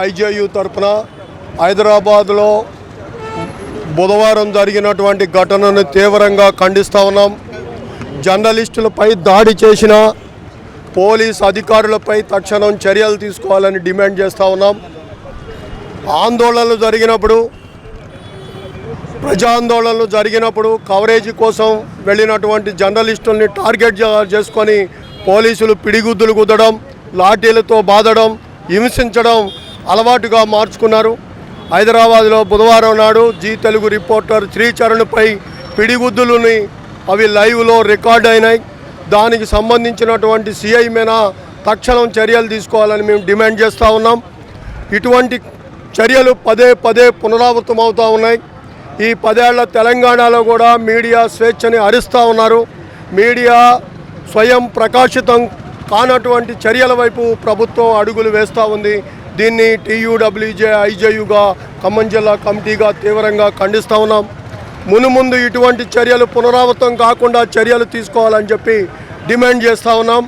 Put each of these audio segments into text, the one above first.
IJU తరఫున హైదరాబాద్లో బుధవారం జరిగినటువంటి ఘటనను తీవ్రంగా ఖండిస్తూ ఉన్నాం. జర్నలిస్టులపై దాడి చేసిన పోలీస్ అధికారులపై తక్షణం చర్యలు తీసుకోవాలని డిమాండ్ చేస్తూ ఉన్నాం. ఆందోళనలు జరిగినప్పుడు ప్రజాందోళనలు జరిగినప్పుడు కవరేజీ కోసం వెళ్ళినటువంటి జర్నలిస్టుల్ని టార్గెట్ చేసుకొని పోలీసులు పిడిగుద్దులు కుదడం లాఠీలతో బాధడం హింసించడం అలవాటుగా మార్చుకున్నారు. హైదరాబాద్లో బుధవారం నాడు జీ తెలుగు రిపోర్టర్ శ్రీచరణ్పై పిడిగుద్దులని అవి లైవ్లో రికార్డ్ అయినాయి. దానికి సంబంధించినటువంటి సిఐ మీద తక్షణం చర్యలు తీసుకోవాలని మేము డిమాండ్ చేస్తూ ఉన్నాం. ఇటువంటి చర్యలు పదే పదే పునరావృతం అవుతూ ఉన్నాయి. ఈ పదేళ్ళ తెలంగాణలో కూడా మీడియా స్వేచ్ఛని హరిస్తూ ఉన్నారు. మీడియా స్వయం ప్రకాశితం కానటువంటి చర్యల వైపు ప్రభుత్వం అడుగులు వేస్తూ ఉంది. దీన్ని టీయూడబ్ల్యూజే ఐజేయుగా ఖమ్మం జిల్లా కమిటీగా తీవ్రంగా ఖండిస్తూ ఉన్నాం. మునుముందు ఇటువంటి చర్యలు పునరావృతం కాకుండా చర్యలు తీసుకోవాలని చెప్పి డిమాండ్ చేస్తూ ఉన్నాం.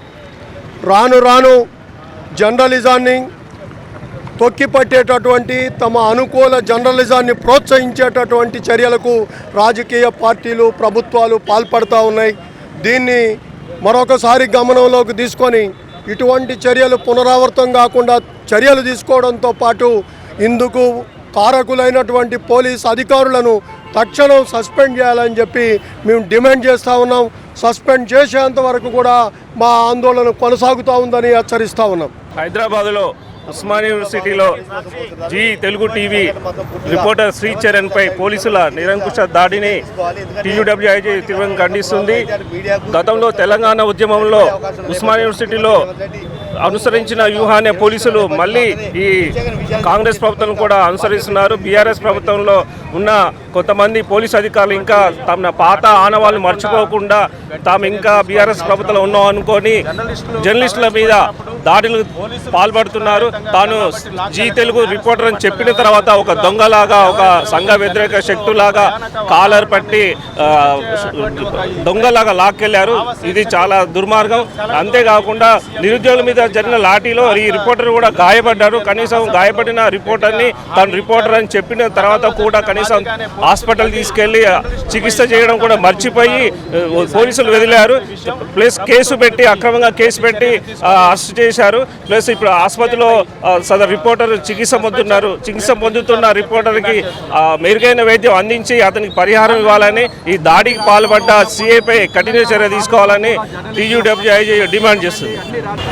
రాను రాను జర్నలిజాన్ని తొక్కిపట్టేటటువంటి తమ అనుకూల జర్నలిజాన్ని ప్రోత్సహించేటటువంటి చర్యలకు రాజకీయ పార్టీలు ప్రభుత్వాలు పాల్పడతా ఉన్నాయి. దీన్ని మరొకసారి గమనంలోకి తీసుకొని ఇటువంటి చర్యలు పునరావృతం కాకుండా చర్యలు తీసుకోవడంతో పాటు ఇందుకు కారకులైనటువంటి పోలీస్ అధికారులను తక్షణం సస్పెండ్ చేయాలని చెప్పి మేము డిమాండ్ చేస్తూ ఉన్నాం. సస్పెండ్ చేసేంత వరకు కూడా మా ఆందోళన కొనసాగుతూ ఉందని హెచ్చరిస్తూ ఉన్నాం. హైదరాబాద్లో ఉస్మాన్ యూనివర్సిటీలో Zee Telugu TV reporter Sricharan పై పోలీసుల నిరంకుశ దాడిని టీయూడబ్ల్యూఐజీ తీవ్రంగా ఖండిస్తుంది. గతంలో తెలంగాణ ఉద్యమంలో ఉస్మాన్ యూనివర్సిటీలో అనుసరించిన వ్యూహాన్ని పోలీసులు మళ్ళీ ఈ కాంగ్రెస్ ప్రభుత్వం కూడా అనుసరిస్తున్నారు. బీఆర్ఎస్ ప్రభుత్వంలో ఉన్న కొంతమంది పోలీస్ అధికారులు ఇంకా తమ పాత ఆనవాళ్ళు మర్చిపోకుండా తాము ఇంకా బీఆర్ఎస్ ప్రభుత్వంలో ఉన్నాం అనుకొని జర్నలిస్టుల మీద దాడులు పాల్పడుతున్నారు. తాను జీ తెలుగు రిపోర్టర్ అని చెప్పిన తర్వాత ఒక దొంగలాగా ఒక సంఘ వ్యతిరేక శక్తులాగా కాలర్ పట్టి దొంగలాగా లాక్కెళ్ళారు. ఇది చాలా దుర్మార్గం. అంతేకాకుండా నిరుద్యోగుల మీద జరిగిన లాఠీలో ఈ రిపోర్టర్ కూడా గాయపడ్డారు. కనీసం గాయపడిన రిపోర్టర్ని తను రిపోర్టర్ అని చెప్పిన తర్వాత కూడా కనీసం హాస్పిటల్ తీసుకెళ్ళి చికిత్స చేయడం కూడా మర్చిపోయి పోలీసులు వదిలారు. ప్లస్ కేసు పెట్టి అక్రమంగా కేసు పెట్టి అరెస్ట్ చేసి చేశారు. ప్లస్ ఇప్పుడు ఆసుపత్రిలో సదర్ రిపోర్టర్ చికిత్స పొందుతున్నారు. చికిత్స పొందుతున్న రిపోర్టర్కి మెరుగైన వైద్యం అందించి అతనికి పరిహారం ఇవ్వాలని ఈ దాడికి పాల్పడ్డ సిఐపై కఠిన చర్య తీసుకోవాలని టీయూడబ్ల్యూఐజీ డిమాండ్ చేస్తుంది.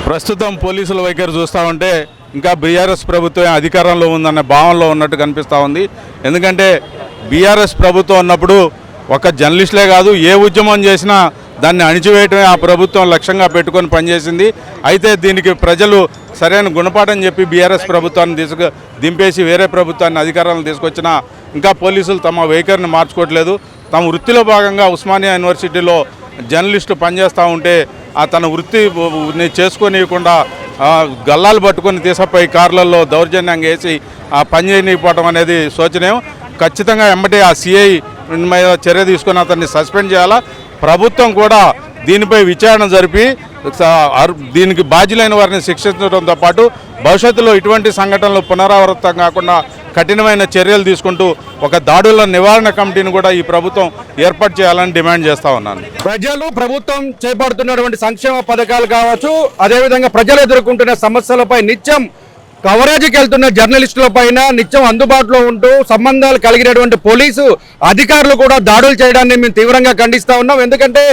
ప్రస్తుతం పోలీసుల వైఖరి చూస్తూ ఉంటే ఇంకా బీఆర్ఎస్ ప్రభుత్వం అధికారంలో ఉందన్న భావనలో ఉన్నట్టు కనిపిస్తూ ఉంది. ఎందుకంటే బీఆర్ఎస్ ప్రభుత్వం ఉన్నప్పుడు ఒక జర్నలిస్టులే కాదు ఏ ఉద్యమం చేసినా దాన్ని అణిచివేయటమే ఆ ప్రభుత్వం లక్ష్యంగా పెట్టుకొని పనిచేసింది. అయితే దీనికి ప్రజలు సరైన గుణపాఠం చెప్పి బీఆర్ఎస్ ప్రభుత్వాన్ని తీసుకు దింపేసి వేరే ప్రభుత్వాన్ని అధికారాలను తీసుకొచ్చినా ఇంకా పోలీసులు తమ వైఖరిని మార్చుకోవట్లేదు. తమ వృత్తిలో భాగంగా ఉస్మానియా యూనివర్సిటీలో జర్నలిస్టు పనిచేస్తూ ఉంటే ఆ తన వృత్తి చేసుకోనియకుండా గల్లాలు పట్టుకొని తీసపై కార్లలో దౌర్జన్యంగా వేసి ఆ పని అనేది శోచనీయం. ఖచ్చితంగా వెంబటే ఆ సిఐ మీద చర్య తీసుకొని అతన్ని సస్పెండ్ చేయాలా? ప్రభుత్వం కూడా దీనిపై విచారణ జరిపి స- దీనికి బాధ్యులైన వారిని శిక్షించడంతో పాటు భవిష్యత్తులో ఇటువంటి సంఘటనలు పునరావృతం కాకుండా కఠినమైన చర్యలు తీసుకుంటూ ఒక దాడుల నివారణ కమిటీని కూడా ఈ ప్రభుత్వం ఏర్పాటు చేయాలని డిమాండ్ చేస్తా ఉన్నాను. ప్రజలు ప్రభుత్వం చేపడుతున్నటువంటి సంక్షేమ పథకాలు కావచ్చు అదేవిధంగా ప్రజలు ఎదుర్కొంటున్న సమస్యలపై నిత్యం కవరేజీకి వెళ్తున్న జర్నలిస్టుల పైన నిత్యం అందుబాటులో ఉంటూ సంబంధాలు కలిగినటువంటి పోలీసు అధికారులు కూడా దాడులు చేయడాన్ని మేము తీవ్రంగా ఖండిస్తూ ఉన్నాం. ఎందుకంటే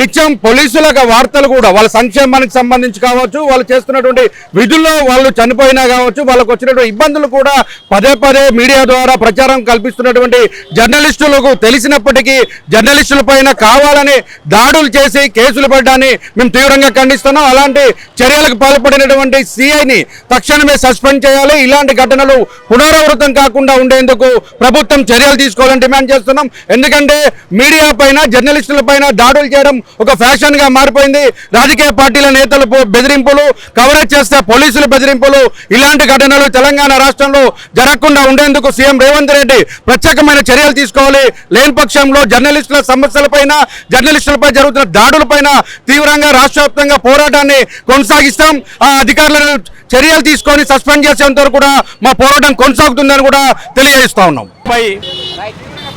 నిత్యం పోలీసుల వార్తలు కూడా వాళ్ళ సంక్షేమానికి సంబంధించి కావచ్చు వాళ్ళు చేస్తున్నటువంటి విధుల్లో వాళ్ళు చనిపోయినా కావచ్చు వాళ్ళకు వచ్చినటువంటి ఇబ్బందులు కూడా పదే పదే మీడియా ద్వారా ప్రచారం కల్పిస్తున్నటువంటి జర్నలిస్టులకు తెలిసినప్పటికీ జర్నలిస్టుల పైన కావాలని దాడులు చేసి కేసులు పెట్టడాన్ని మేము తీవ్రంగా ఖండిస్తున్నాం. అలాంటి చర్యలకు పాల్పడినటువంటి సిఐని తక్షణమే సస్పెండ్ చేయాలి. ఇలాంటి ఘటనలు పునరావృతం కాకుండా ఉండేందుకు ప్రభుత్వం చర్యలు తీసుకోవాలని డిమాండ్ చేస్తున్నాం. ఎందుకంటే మీడియా పైన జర్నలిస్టుల పైన దాడులు చేయడం ఒక ఫ్యాషన్గా మారిపోయింది. రాజకీయ పార్టీల నేతలు బెదిరింపులు కవరేజ్ చేస్తే పోలీసులు బెదిరింపులు ఇలాంటి ఘటనలు తెలంగాణ రాష్ట్రంలో జరగకుండా ఉండేందుకు సీఎం రేవంత్ రెడ్డి ప్రత్యేకమైన చర్యలు తీసుకోవాలి. లేని పక్షంలో జర్నలిస్టుల సమస్యలపైన జర్నలిస్టులపై జరుగుతున్న దాడులపైన తీవ్రంగా రాష్ట్ర వ్యాప్తంగా పోరాటాన్ని కొనసాగిస్తాం. ఆ అధికారులను చర్యలు తీసుకొని సస్పెండ్ చేసేంత వరకు కూడా మా పోరాటం కొనసాగుతుందని కూడా తెలియజేస్తా ఉన్నాం. పై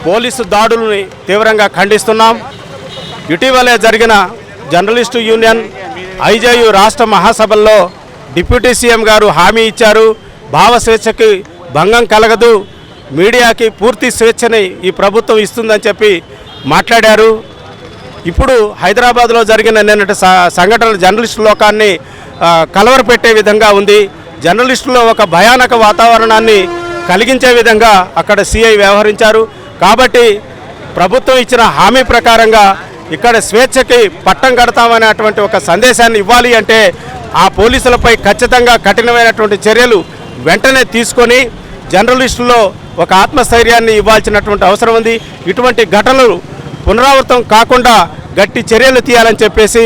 పోలీసు దాడుల్ని తీవ్రంగా ఖండిస్తున్నాం. ఇటీవలే జరిగిన జర్నలిస్టు యూనియన్ ఐజేయు రాష్ట్ర మహాసభల్లో డిప్యూటీ సీఎం గారు హామీ ఇచ్చారు. భావ స్వేచ్ఛకి భంగం కలగదు. మీడియాకి పూర్తి స్వేచ్ఛని ఈ ప్రభుత్వం ఇస్తుందని చెప్పి మాట్లాడారు. ఇప్పుడు హైదరాబాద్లో జరిగిన నిన్నటి సంఘటన జర్నలిస్టు లోకాన్ని కలవరపెట్టే విధంగా ఉంది. జర్నలిస్టులో ఒక భయానక వాతావరణాన్ని కలిగించే విధంగా అక్కడ సిఐ వ్యవహరించారు. కాబట్టి ప్రభుత్వం ఇచ్చిన హామీ ప్రకారంగా ఇక్కడ స్వేచ్ఛకి పట్టం కడతామనేటువంటి ఒక సందేశాన్ని ఇవ్వాలి అంటే ఆ పోలీసులపై ఖచ్చితంగా కఠినమైనటువంటి చర్యలు వెంటనే తీసుకొని జర్నలిస్టుల్లో ఒక ఆత్మస్థైర్యాన్ని ఇవ్వాల్సినటువంటి అవసరం ఉంది. ఇటువంటి ఘటనలు పునరావృతం కాకుండా గట్టి చర్యలు తీయాలని చెప్పేసి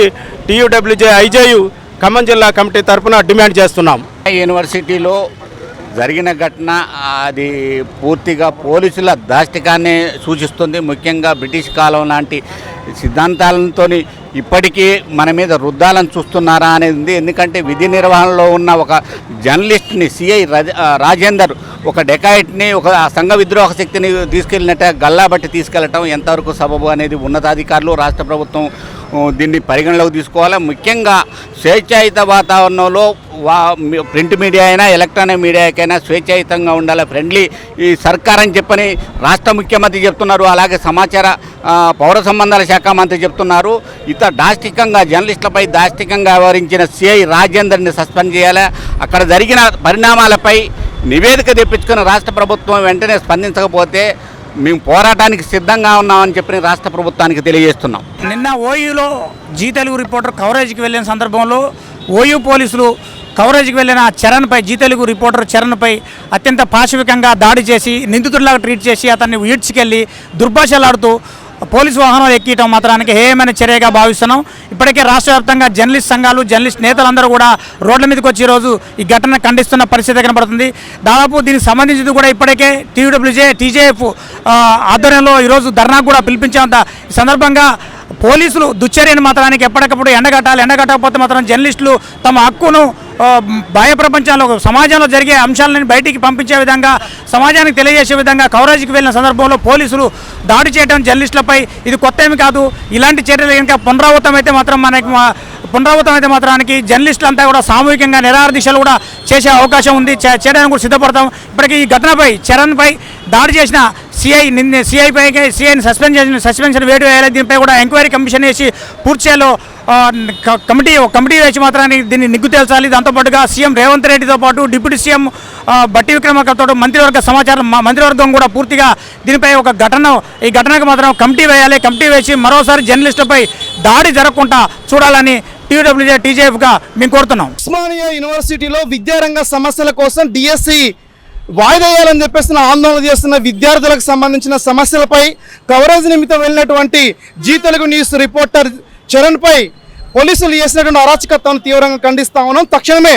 టీయూడబ్ల్యూజే ఐజేయు ఖమ్మం జిల్లా కమిటీ తరఫున డిమాండ్ చేస్తున్నాం. యూనివర్సిటీలో జరిగిన ఘటన అది పూర్తిగా పోలీసుల దాష్టికాన్ని సూచిస్తుంది. ముఖ్యంగా బ్రిటిష్ కాలం లాంటి సిద్ధాంతాలతో ఇప్పటికీ మన మీద రుద్దాలను చూస్తున్నారా అనేది ఉంది ఎందుకంటే విధి నిర్వహణలో ఉన్న ఒక జర్నలిస్ట్ని సిఐ రాజేందర్ ఒక డెకాయిట్ని ఒక సంఘ విద్రోహ శక్తిని తీసుకెళ్ళినట్ట గల్లాబట్టి తీసుకెళ్ళటం ఎంతవరకు సబబు అనేది ఉన్నతాధికారులు రాష్ట్ర ప్రభుత్వం దీన్ని పరిగణలోకి తీసుకోవాలి? ముఖ్యంగా స్వేచ్ఛాయుత వాతావరణంలో వా మీ- ప్రింట్ మీడియా అయినా ఎలక్ట్రానిక్ మీడియాకైనా స్వేచ్ఛాయుతంగా ఉండాలి ఫ్రెండ్లీ ఈ సర్కార్ అని చెప్పని రాష్ట్ర ముఖ్యమంత్రి చెప్తున్నారు అలాగే సమాచార పౌర సంబంధాల శాఖ మంత్రి చెప్తున్నారు. ఇత దాష్టికంగా జర్నలిస్టులపై దాష్టికంగా వ్యవహరించిన సిఐ రాజేందర్ని సస్పెండ్ చేయాలి. అక్కడ జరిగిన పరిణామాలపై నివేదిక తెప్పించుకున్న రాష్ట్ర ప్రభుత్వం వెంటనే స్పందించకపోతే మేము పోరాటానికి సిద్ధంగా ఉన్నామని చెప్పి రాష్ట్ర ప్రభుత్వానికి తెలియజేస్తున్నాం. నిన్న ఓయూలో జీ తెలుగు రిపోర్టర్ కవరేజ్కి వెళ్ళిన సందర్భంలో ఓయూ పోలీసులు కవరేజ్కి వెళ్ళిన చరణ్పై జీతెలుగు రిపోర్టర్ చరణ్పై అత్యంత పాశవికంగా దాడి చేసి నిందితుడిలాగా ట్రీట్ చేసి అతన్ని ఈడ్చుకెళ్ళి దుర్భాషలాడుతూ పోలీసు వాహనం ఎక్కియటం మాత్రానికి హేయమైన చర్యగా భావిస్తున్నాం. ఇప్పటికే రాష్ట్ర వ్యాప్తంగా జర్నలిస్ట్ సంఘాలు జర్నలిస్ట్ నేతలందరూ కూడా రోడ్ల మీదకి వచ్చి ఈరోజు ఈ ఘటన ఖండిస్తున్న పరిస్థితి కనబడుతుంది. దాదాపు దీనికి సంబంధించింది కూడా ఇప్పటికే టీయూడబ్ల్యూజే టీజేఎఫ్ ఆధ్వర్యంలో ఈరోజు ధర్నాకు కూడా పిలిపించేంత ఈ సందర్భంగా పోలీసులు దుశ్చర్యను మాత్రానికి ఎప్పటికప్పుడు ఎండగట్టాలి. ఎండగట్టకపోతే మాత్రం జర్నలిస్టులు తమ హక్కును ఆ, బాహ్య ప్రపంచంలో సమాజంలో జరిగే అంశాలను బయటికి పంపించే విధంగా సమాజానికి తెలియజేసే విధంగా కవరేజ్కి వెళ్ళిన సందర్భంలో పోలీసులు దాడి చేయడం జర్నలిస్టులపై ఇది కొత్త ఏమి కాదు. ఇలాంటి చర్యలు ఇంకా పునరావృతం అయితే మాత్రం మనకి మా- పునరావృతం అయితే మాత్రానికి జర్నలిస్టులు అంతా కూడా సామూహికంగా నిరాహార దీక్షలు కూడా చేసే అవకాశం ఉంది. చే- చేయడానికి కూడా సిద్ధపడతాం. ఇప్పటికీ ఈ ఘటనపై చరణ్పై దాడి చేసిన సిఐ నిన్న సిఐపై సిఐని సస్పెండ్ చేసిన సస్పెన్షన్ వేటు వేయాలి. దీనిపై కూడా ఎంక్వైరీ కమిషన్ వేసి పూర్తి చేయాలో కమిటీ కమిటీ వేసి మాత్రాన్ని దీన్ని నిగ్గు తేల్చాలి. దాంతోపాటుగా సీఎం రేవంత్ రెడ్డితో పాటు డిప్యూటీ సీఎం బట్టి విక్రమార్కతో మంత్రివర్గ సమాచారం మంత్రివర్గం కూడా పూర్తిగా దీనిపై ఒక ఘటన ఈ ఘటనకు మాత్రం కమిటీ వేయాలి. కమిటీ వేసి మరోసారి జర్నలిస్టులపై దాడి జరగకుండా చూడాలని టీడబ్ల్యూజే టీజేఎఫ్గా మేము కోరుతున్నాం. ఉస్మానియా యూనివర్సిటీలో విద్యారంగ సమస్యల కోసం డిఎస్సి వాయిదేయాలని చెప్పేసిన ఆందోళన చేస్తున్న విద్యార్థులకు సంబంధించిన సమస్యలపై కవరేజ్ నిమిత్తం వెళ్ళినటువంటి జీ తెలుగు న్యూస్ రిపోర్టర్ చరణ్పై పోలీసులు చేసినటువంటి అరాచకత్వాన్ని తీవ్రంగా ఖండిస్తా ఉన్నాం. తక్షణమే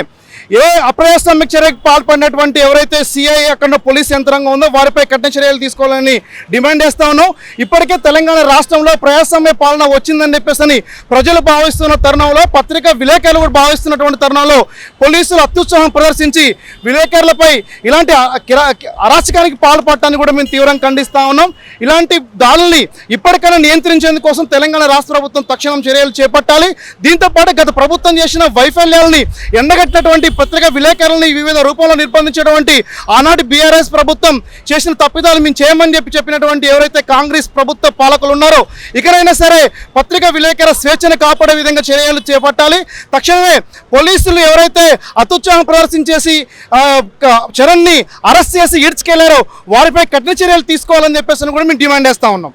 ఏ అప్రజాస్వామిక చర్యకు పాల్పడినటువంటి ఎవరైతే సిఐ అక్కడ పోలీస్ యంత్రాంగం ఉందో వారిపై కఠిన చర్యలు తీసుకోవాలని డిమాండ్ చేస్తా ఉన్నాం. ఇప్పటికే తెలంగాణ రాష్ట్రంలో ప్రజాస్వామ్య పాలన వచ్చిందని చెప్పేసి ప్రజలు భావిస్తున్న తరుణంలో పత్రికా విలేకరులు కూడా భావిస్తున్నటువంటి తరుణంలో పోలీసులు అత్యుత్సాహం ప్రదర్శించి విలేకరులపై ఇలాంటి కిరా- అరాచకానికి పాల్పడటాన్ని కూడా మేము తీవ్రంగా ఖండిస్తా ఉన్నాం. ఇలాంటి దాడుల్ని ఇప్పటికైనా నియంత్రించేందుకోసం తెలంగాణ రాష్ట్ర ప్రభుత్వం తక్షణం చర్యలు చేపట్టాలి. దీంతో పాటు గత ప్రభుత్వం చేసిన వైఫల్యాలని ఎండగట్టినటువంటి పత్రికా విలేకరులను వివిధ రూపంలో నిర్బంధించేటువంటి ఆనాటి బీఆర్ఎస్ ప్రభుత్వం చేసిన తప్పిదాలు మేము చేయమని చెప్పి చెప్పినటువంటి ఎవరైతే కాంగ్రెస్ ప్రభుత్వ పాలకులు ఉన్నారో ఇకనైనా సరే పత్రికా విలేకరుల స్వేచ్ఛను కాపాడే విధంగా చర్యలు చేపట్టాలి. తక్షణమే పోలీసులు ఎవరైతే అత్యుత్సాహం ప్రదర్శించేసి చరణ్ని అరెస్ట్ చేసి ఈడ్చుకెళ్ళారో వారిపై కఠిన చర్యలు తీసుకోవాలని చెప్పేసి కూడా మేము డిమాండ్ చేస్తా ఉన్నాం.